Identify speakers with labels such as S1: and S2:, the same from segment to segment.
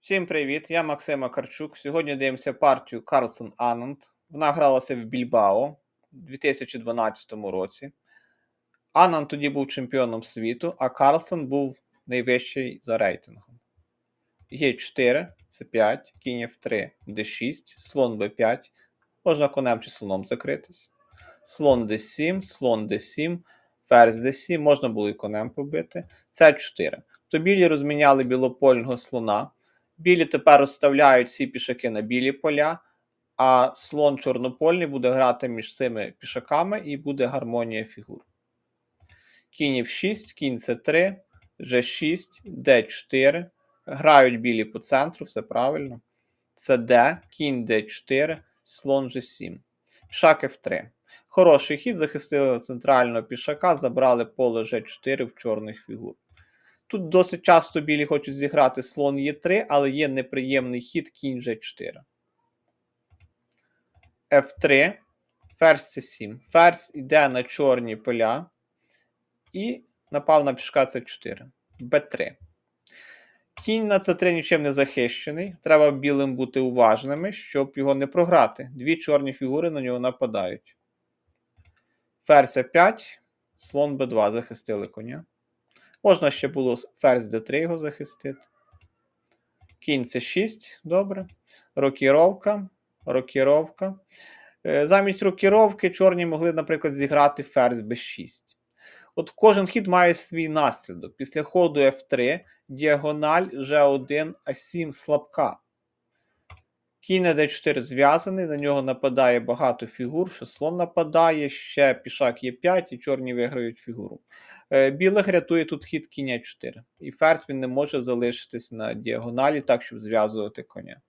S1: Всім привіт! Я Максим Акарчук. Сьогодні дивимося партію Карлсон Ананд. Вона гралася в Більбао у 2012 році. Ананд тоді був чемпіоном світу, а Карлсон був найвищий за рейтингом. Є 4, це 5, кінь F3, D6, слон B5. Можна конем чи слоном закритись. Слон D7, слон D7, ферзь D7, можна було і конем побити. Це 4. То білі розміняли білопольного слона. Білі тепер розставляють всі пішаки на білі поля, а слон чорнопольний буде грати між цими пішаками і буде гармонія фігур. Кінь F6, кінь С3, G6, D4. Грають білі по центру, все правильно. Це D, кінь D4, слон G7. Пішак F3. Хороший хід, захистили центрального пішака, забрали поле G4 в чорних фігур. Тут досить часто білі хочуть зіграти слон Е3, але є неприємний хід кінь G4. F3, ферзь C7. Ферзь йде на чорні поля. І напав на пішка С4. Б3. Кінь на С3 нічим не захищений. Треба білим бути уважними, щоб його не програти. Дві чорні фігури на нього нападають. Ферзь А5, слон Б2 захистили коня. Можна ще було ферзь d3 його захистити. Кінь С6, добре. Рокіровка. Рокіровка. Е, Замість рокіровки чорні могли, наприклад, зіграти ферзь b6. От кожен хід має свій наслідок. Після ходу F3 діагональ G1, А7 слабка. Кінь на d4 зв'язаний, на нього нападає багато фігур, що слон нападає, ще пішак Е5 і чорні виграють фігуру. Е, Білих рятує тут хід кінь 4. І ферзь він не може залишитись на діагоналі так, щоб зв'язувати коня.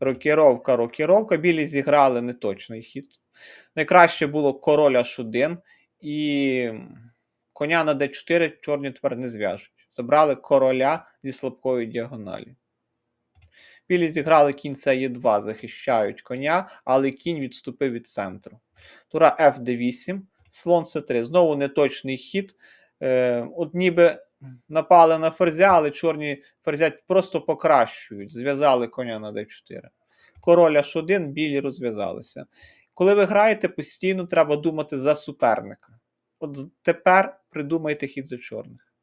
S1: Рокіровка, рокіровка. Білі зіграли неточний хід. Найкраще було король H1 і коня на d4 чорні тепер не зв'яжуть. Забрали короля зі слабкою діагоналі. Білі зіграли кінь Е2, захищають коня, але кінь відступив від центру. Тура Фд8, слон С3. Знову неточний хід. Е, От ніби напали на ферзя, але чорні ферзя просто покращують. Зв'язали коня на d4. Король H1, білі розв'язалися. Коли ви граєте, постійно треба думати за суперника. От тепер придумайте хід за чорних.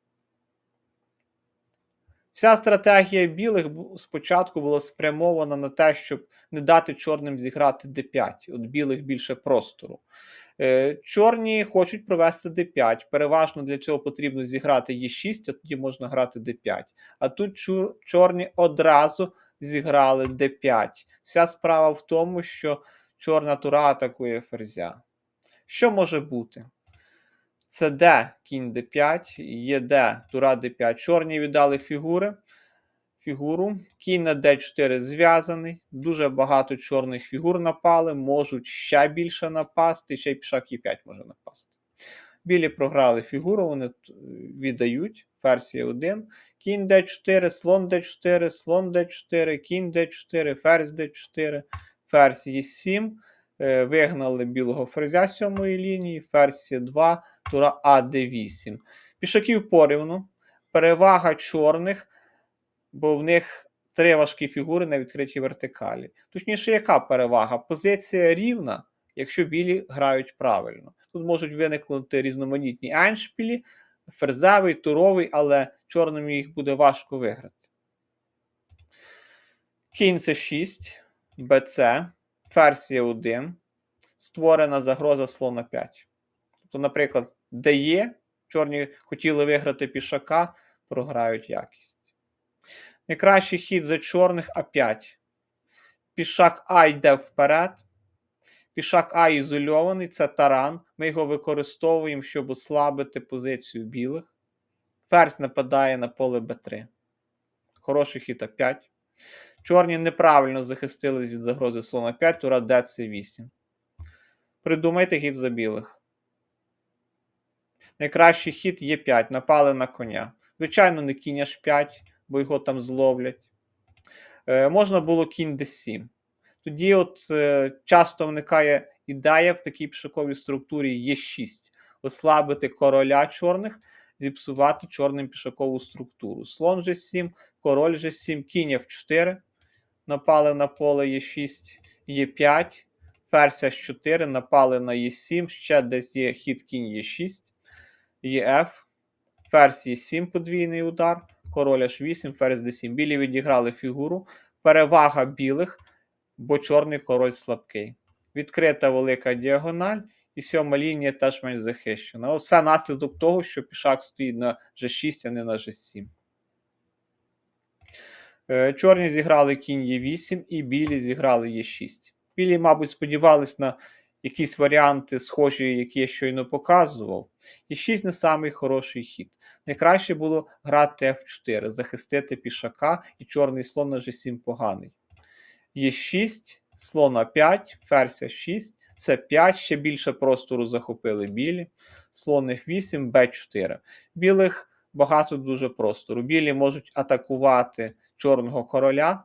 S1: Вся стратегія білих спочатку була спрямована на те, щоб не дати чорним зіграти d5. От білих більше простору. Е, чорні хочуть провести d5. Переважно для цього потрібно зіграти e6, а тоді можна грати d5. А тут чорні одразу зіграли d5. Вся справа в тому, що чорна тура атакує ферзя. Що може бути? Це Д кінь d5, є Д, тура d5. Чорні віддали фігури. Фігуру. Кінь на d4 зв'язаний. Дуже багато чорних фігур напали, можуть ще більше напасти, ще й пішак e5 може напасти. Білі програли фігуру, вони віддають. Ферзь 1. Кінь d4, слон d4, слон d4, кінь d4, ферзь d4, ферзь e7. Вигнали білого ферзя сьомої лінії, ферзь 2, тура АД8. Пішаків порівну. Перевага чорних, бо в них три важкі фігури на відкритій вертикалі. Точніше, яка перевага? Позиція рівна, якщо білі грають правильно. Тут можуть виникнути різноманітні еншпілі, ферзевий, туровий, але чорним їх буде важко виграти. Кінь С6, БЦ, ферзь 1 створена загроза слона 5. Тобто, наприклад, де є, чорні хотіли виграти пішака, програють якість. Найкращий хід за чорних А5. Пішак А йде вперед. Пішак А ізольований, це таран. Ми його використовуємо, щоб ослабити позицію білих. Ферзь нападає на поле Б3. Хороший хід А5. Чорні неправильно захистились від загрози слона 5, тура ДЦ8. Придумайте хід за білих. Найкращий хід є 5. Напали на коня. Звичайно, не кінь аж 5, бо його там зловлять. Е, Можна було кінь d7. Тоді от е, часто виникає ідея в такій пішаковій структурі є 6. Ослабити короля чорних, зіпсувати чорним пішакову структуру. Слон G7, король G7, кінь F4. Напали на поле Е6, Е5, ферзь H4, напали на Е7, ще десь є хід кінь Е6, ЕФ, ферзь Е7, подвійний удар, король H8, ферзь D7. Білі відіграли фігуру. Перевага білих, бо чорний король слабкий. Відкрита велика діагональ, і сьома лінія теж менш захищена. Оце наслідок того, що пішак стоїть на G6, а не на G7. Е, Чорні зіграли кінь Е8 і білі зіграли Е6. Білі, мабуть, сподівались на якісь варіанти, схожі, які я щойно показував. Е6 не самий хороший хід. Найкраще було грати F4, захистити пішака, і чорний слон на G7 поганий. Е6, слон А5, ферзь 6, С5, ще більше простору захопили білі. Слон F8, Б4. Білих багато дуже простору. Білі можуть атакувати чорного короля,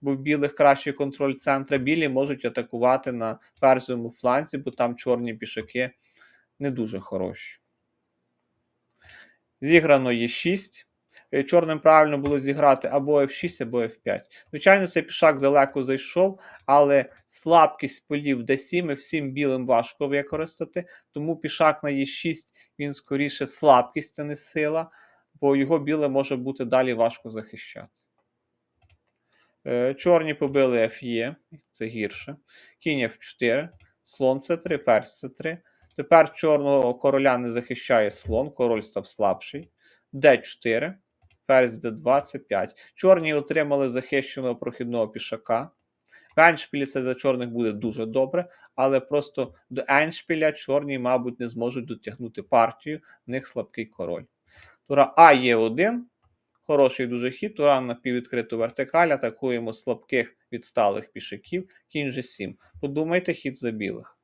S1: бо в білих кращий контроль центра. Білі можуть атакувати на ферзовому фланзі, бо там чорні пішаки не дуже хороші. Зіграно є 6. Чорним правильно було зіграти або F6, або F5. Звичайно, цей пішак далеко зайшов, але слабкість полів D7 F7 білим важко використати, тому пішак на E6 він скоріше слабкість, а не сила, бо його біле може бути далі важко захищати. Е, Чорні побили Fe, це гірше. Кінь F4, слон C3, ферзь C3. Тепер чорного короля не захищає слон, король став слабший. D4, ферзь D2, C5. Чорні отримали захищеного прохідного пішака. В Еншпілі це за чорних буде дуже добре, але просто до Еншпіля чорні, мабуть, не зможуть дотягнути партію, в них слабкий король. Тура А є 1 Хороший дуже хід, тура на піввідкриту вертикаль, атакуємо слабких відсталих пішаків, кінь G7. Подумайте хід за білих.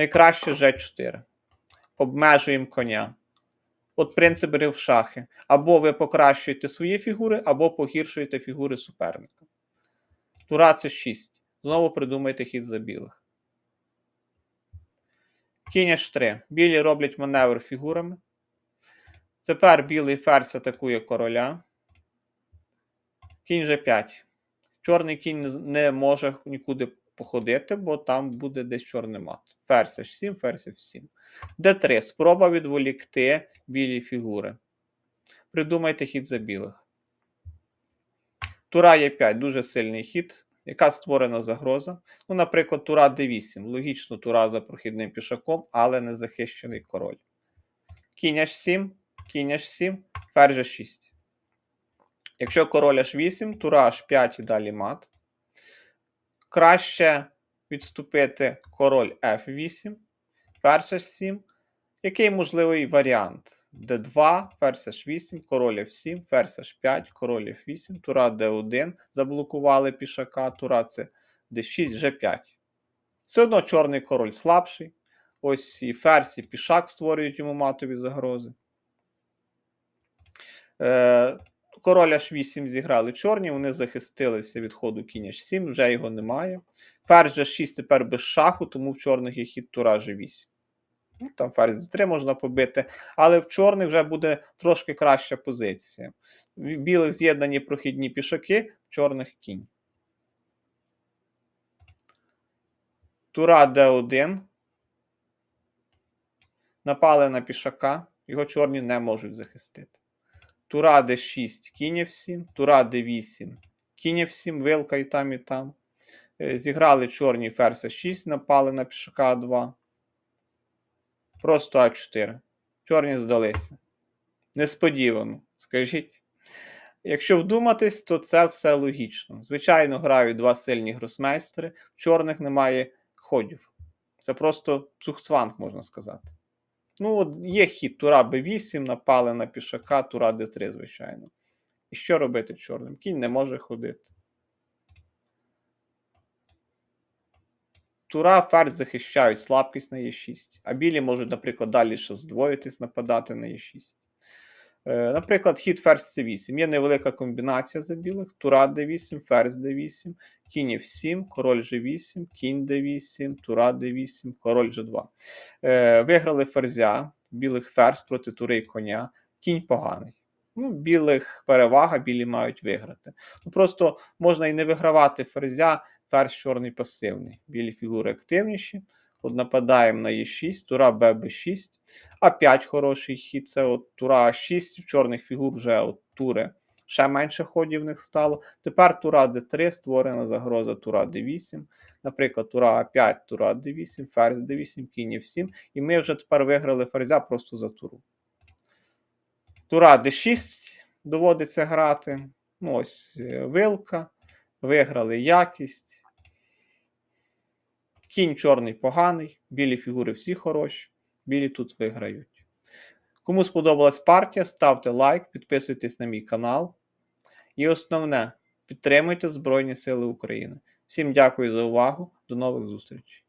S1: Найкраще G4. Обмежуємо коня. От принцип гри в шахи. Або ви покращуєте свої фігури, або погіршуєте фігури суперника. Тура це 6. Знову придумайте хід за білих. Кінь H3. Білі роблять маневр фігурами. Тепер білий ферзь атакує короля. Кінь G5. Чорний кінь не може нікуди походити, бо там буде десь чорний мат. Ферзь H7, ферзь F7. D3. Спроба відволікти білі фігури. Придумайте хід за білих. Тура Е5 дуже сильний хід. Яка створена загроза? Ну, наприклад, Тура D8. Логічно, Тура за прохідним пішаком, але не захищений король. Кінь H7, кінь H7, ферзь H6. Якщо король H8, Тура H5 і далі мат. Краще відступити король F8, ферзь H7. Який можливий варіант? D2, ферзь H8, король F7, ферзь H5, король F8, тура D1, заблокували пішака, тура це D6, G5. Все одно чорний король слабший. Ось і ферзь, і пішак створюють йому матові загрози. Е, Король H8 зіграли чорні, вони захистилися від ходу кінь H7, вже його немає. Ферзь G6 тепер без шаху, тому в чорних є хід тура G8. Ну, Там ферзь 3 можна побити, але в чорних вже буде трошки краща позиція. В білих з'єднані прохідні пішаки, в чорних кінь. Тура d1. Напали на пішака, його чорні не можуть захистити. Тура d6, кінь f7, тура d8, кінь f7, вилка і там, і там. Е, Зіграли чорні ферзь 6, напали на пішака 2. Просто А4. Чорні здалися. Несподівано, скажіть. Якщо вдуматись, то це все логічно. Звичайно, грають два сильні гросмейстери, в чорних немає ходів. Це просто цухцванг, можна сказати. Ну, от є хід Тура Б8, напали на пішака, Тура Д3, звичайно. І що робити чорним? Кінь не може ходити. Тура, ферзь захищають слабкість на Е6, а білі можуть, наприклад, далі ще здвоїтись, нападати на Е6. Е, Наприклад, хід ферзь С8. Є невелика комбінація за білих. Тура d8, ферзь d8, кінь F7, король G8, кінь d8, тура d8, король G2. Е, Виграли ферзя. Білих ферзь проти тури і коня. Кінь поганий. Ну, білих перевага, білі мають виграти. Ну, просто можна і не вигравати ферзя, ферзь чорний пасивний. Білі фігури активніші. От нападаємо на Е6, тура Б, Б6. А5 хороший хід. Це от тура А6, в чорних фігур вже от тури. Ще менше ходів в них стало. Тепер тура Д3, створена загроза тура Д8. Наприклад, тура А5, тура Д8, ферзь Д8, кінь F7. І ми вже тепер виграли ферзя просто за туру. Тура Д6 доводиться грати. Ну, ось е, вилка. Виграли якість. Кінь чорний поганий, білі фігури всі хороші, білі тут виграють. Кому сподобалась партія, ставте лайк, підписуйтесь на мій канал. І основне, підтримуйте Збройні Сили України. Всім дякую за увагу. До нових зустрічей.